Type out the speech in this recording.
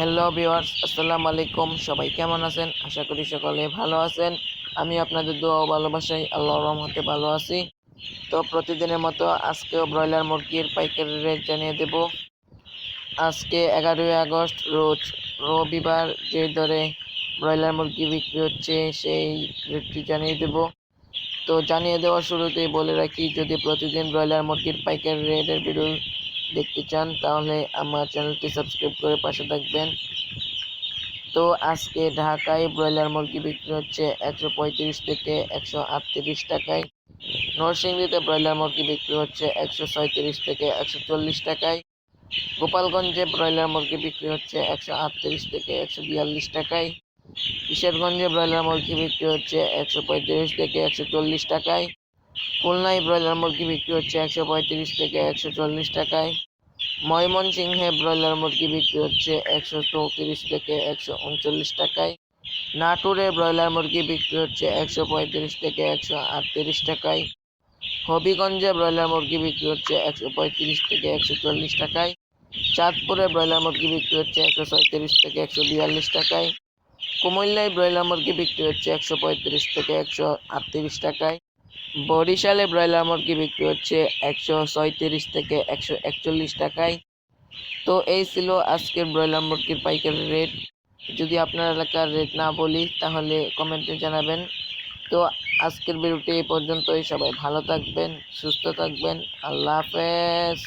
Hello viewers আসসালামু আলাইকুম। সবাই কেমন আছেন? আশা করি সকলে ভালো আছেন। আমি আপনাদের দোয়া ভালোবাসাই আল্লাহর রহমতে ভালো আছি। তো প্রতিদিনের মতো আজকেও ব্রয়লার মুরগির পাইকারি রেট জানিয়ে দেব। আজকে এগারোই আগস্ট, রোজ রবিবার যে দরে ব্রয়লার মুরগি বিক্রি হচ্ছে, সেই রেটটি জানিয়ে দেব। তো জানিয়ে দেওয়ার শুরুতেই বলে রাখি, যদি প্রতিদিন ব্রয়লার মুরগির পাইকারি রেটের ভিডিও দেখতে চান, তাহলে আমার চ্যানেলটি সাবস্ক্রাইব করে পাশে থাকবেন। তো আজকে ঢাকায় ব্রয়লার মুরগি বিক্রি হচ্ছে একশো পঁয়ত্রিশ থেকে একশো আটত্রিশ টাকায়। নরসিংদীতে ব্রয়লার মুরগি বিক্রি হচ্ছে একশো ছয়ত্রিশ থেকে একশো চল্লিশ টাকায়। গোপালগঞ্জে ব্রয়লার মুরগি বিক্রি হচ্ছে একশো আটত্রিশ থেকে একশো বিয়াল্লিশ টাকায়। কিশোরগঞ্জে ব্রয়লার মুরগি বিক্রি হচ্ছে একশো পঁয়ত্রিশ থেকে একশো চল্লিশ টাকায়। খুলনায় ব্রয়লার মুরগি বিক্রি হচ্ছে একশো পঁয়ত্রিশ থেকে একশো চল্লিশ টাকায়। ময়মনসিংহে ব্রয়লার মুরগি বিক্রি হচ্ছে একশো চৌত্রিশ থেকে একশো উনচল্লিশ টাকায়। নাটোরে ব্রয়লার মুরগি বিক্রি হচ্ছে একশো পঁয়ত্রিশ থেকে একশো আটত্রিশ টাকায়। হবিগঞ্জে ব্রয়লার মুরগি বিক্রি হচ্ছে একশো পঁয়ত্রিশ থেকে একশো চল্লিশ টাকায়। চাঁদপুরে ব্রয়লার মুরগি বিক্রি হচ্ছে একশো ছয়ত্রিশ থেকে একশো বিয়াল্লিশ টাকায়। কুমিল্লায় ব্রয়লার মুরগি বিক্রি হচ্ছে একশো পঁয়ত্রিশ থেকে একশো আটত্রিশ টাকায়। বরিশালে ব্রয়লার মুরগি বিক্রি হচ্ছে একশো ছয়ত্রিশ থেকে একশো একচল্লিশ টাকায়। তো এই ছিল আজকের ব্রয়লার মুরগির পাইকারি রেট। যদি আপনার এলাকার রেট না বলি, তাহলে কমেন্টে জানাবেন। তো আজকের ভিডিওটি এই পর্যন্তই। সবাই ভালো থাকবেন, সুস্থ থাকবেন। আল্লাহ হাফেজ।